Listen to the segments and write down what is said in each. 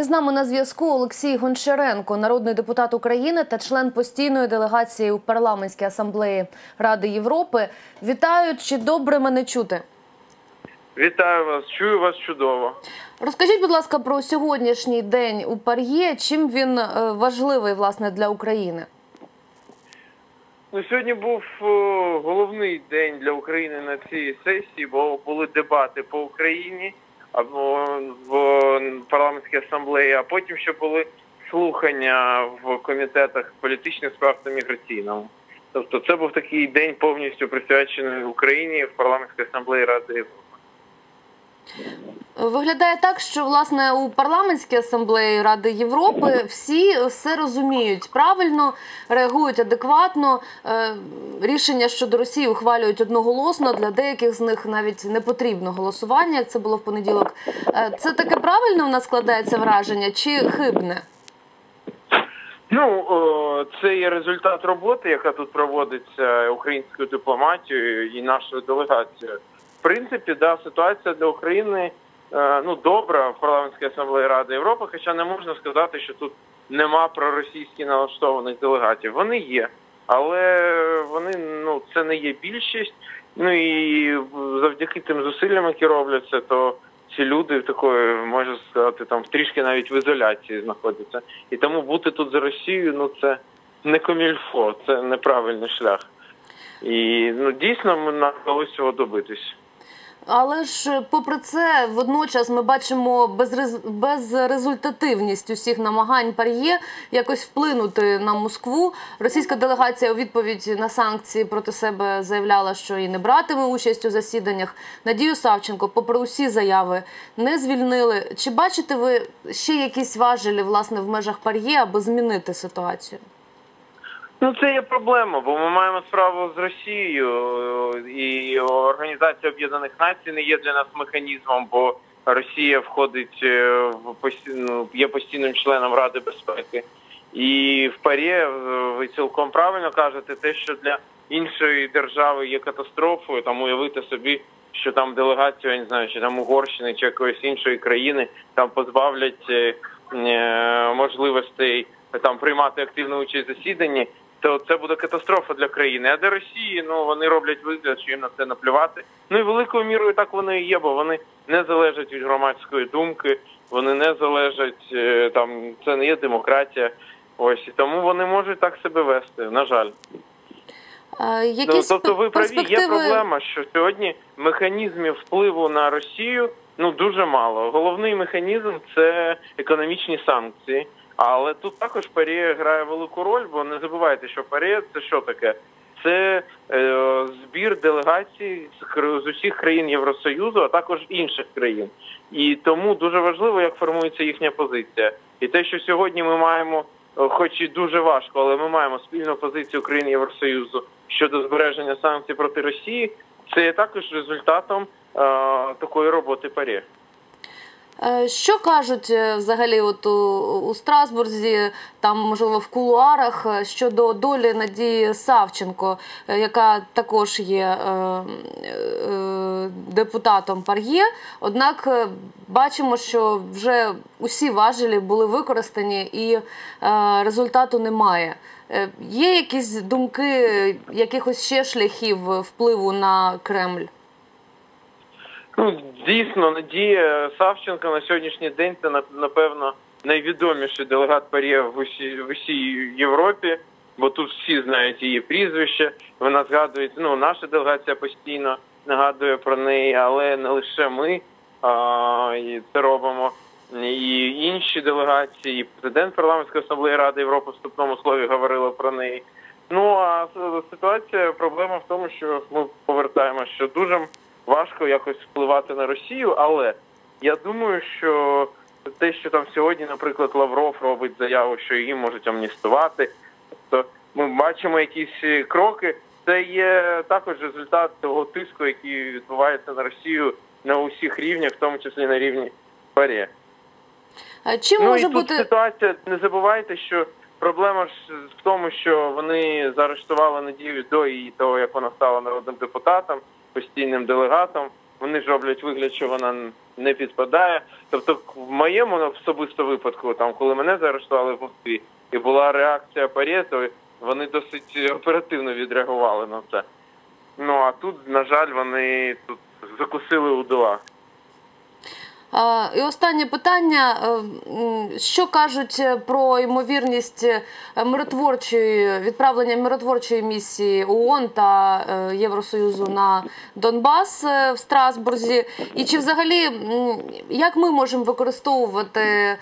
І з нами на зв'язку Олексій Гончаренко, народний депутат України та член постійної делегації у парламентській асамблеї Ради Європи. Вітаю, чи добре мене чути? Вітаю вас, чую вас чудово. Розкажіть, будь ласка, про сьогоднішній день у Пар'є. Чим він е, важливий власне для України? Ну, сьогодні був головний день для України на цій сесії, бо були дебати по Україні або в парламентській асамблеї, а потім ще були слухання в комітетах політичних справ та міграційному. Тобто це був такий день повністю присвячений Україні в парламентській асамблеї Ради Європи. Виглядає так, що власне у парламентській асамблеї Ради Європи всі все розуміють правильно, реагують адекватно. Е, Рішення щодо Росії ухвалюють одноголосно. Для деяких з них навіть не потрібно голосування, як це було в понеділок. Е, Це таке правильно в нас складається враження чи хибне? Ну, це є результат роботи, яка тут проводиться українською дипломатією і нашою делегацією. В принципі, да, ситуація для України ну добра в парламентській асамблеї Ради Європи, хоча не можна сказати, що тут нема проросійськи налаштованих делегатів. Вони є, але вони ну це не є більшість. Ну і завдяки тим зусиллям, які робляться, то ці люди в такої, можна сказати, там трішки навіть в ізоляції знаходяться. І тому бути тут за Росією, ну це не комільфо, це неправильний шлях. І ну дійсно нам вдалося цього добитись. Але ж попри це, водночас ми бачимо безрез... безрезультативність усіх намагань Пар'є якось вплинути на Москву. Російська делегація у відповідь на санкції проти себе заявляла, що і не братиме участь у засіданнях. Надію Савченко, попри усі заяви, не звільнили. Чи бачите ви ще якісь важелі власне в межах Пар'є, аби змінити ситуацію? Ну, це є проблема, бо ми маємо справу з Росією, і Організація Об'єднаних Націй не є для нас механізмом, бо Росія входить в постійну, є постійним членом Ради безпеки. І в парі ви цілком правильно кажете, те, що для іншої держави є катастрофою, там уявити собі, що там делегацію, я не знаю, чи там Угорщини чи якоїсь іншої країни там позбавлять можливостей там приймати активну участь в засіданні то це буде катастрофа для країни. А для Росії ну вони роблять вигляд, що їм на це наплювати. Ну і великою мірою так воно і є, бо вони не залежать від громадської думки, вони не залежать там. Це не є демократія. Ось і тому вони можуть так себе вести. На жаль. Якісь ну, тобто ви праві, перспективи... є проблема, що сьогодні механізмів впливу на Росію ну дуже мало. Головний механізм це економічні санкції. Але тут також Парія грає велику роль, бо не забувайте, що Парія це що таке? Це е, збір делегацій з, з усіх країн Євросоюзу, а також інших країн. І тому дуже важливо, як формується їхня позиція. І те, що сьогодні ми маємо, хоч і дуже важко, але ми маємо спільну позицію країн Євросоюзу щодо збереження санкцій проти Росії, це є також результатом е, такої роботи Парі. Що кажуть взагалі, от у, у Страсбурзі, там можливо в кулуарах щодо долі Надії Савченко, яка також є е, е, депутатом Пар'є. Однак бачимо, що вже усі важелі були використані і е, результату немає. Є якісь думки якихось ще шляхів впливу на Кремль? Ну, дійсно, Надія Савченко на сьогоднішній день це напевно найвідоміший делегат Парія в усій в усій Європі, бо тут всі знають її прізвище. Вона згадує, ну наша делегація постійно нагадує про неї, але не лише ми а, і це робимо. І інші делегації, і президент парламентської асамблеї Ради Європи в вступному слові говорили про неї. Ну а ситуація, проблема в тому, що ми повертаємося, що дуже важко якось впливати на Росію, але я думаю, що те, що там сьогодні, наприклад, Лавров робить заяву, що її можуть амністувати, то ми бачимо якісь кроки. Це є також результат того тиску, який відбувається на Росію на усіх рівнях, в тому числі на рівні парі. Чи ну, може і бути тут ситуація? Не забувайте, що проблема ж в тому, що вони заарештували Надію до і того, як вона стала народним депутатом постійним делегатом. Вони ж роблять вигляд, що вона не підпадає. Тобто, в моєму особисто випадку, там коли мене заарештували в Москві, і була реакція ПАРЄ, то вони досить оперативно відреагували на це. Ну а тут, на жаль, вони тут закусили у дила. І останнє питання: Е, що кажуть е, про ймовірність е, миротворчої відправлення миротворчої місії ООН та Євросоюзу на Донбас в Страсбурзі? І чи взагалі як ми можемо використовувати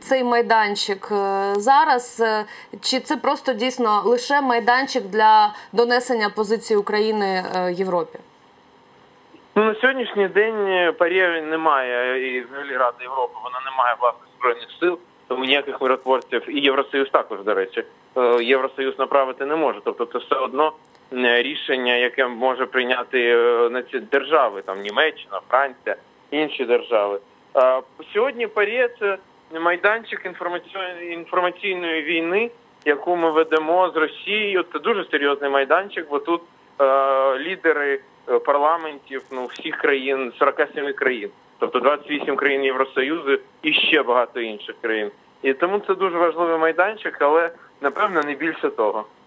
цей майданчик зараз? Чи це просто дійсно лише майданчик для донесення позиції України Європі? Ну, на сьогоднішній день ПАРЄ немає і взагалі Ради Європи, вона не має власних збройних сил, тому ніяких миротворців і Євросоюз також, до речі, е, Євросоюз направити не може. Тобто це все одно е, рішення, яке може прийняти е, на ці держави, там Німеччина, Франція, інші держави. Сьогодні ПАРЄ – це майданчик інформаційної війни, яку ми ведемо з Росією. Це дуже серйозний майданчик, бо тут е, лідери е, парламентів ну всіх країн 47 країн, тобто 28 країн Євросоюзу і ще багато інших країн. І тому це дуже важливий майданчик, але напевно не більше того.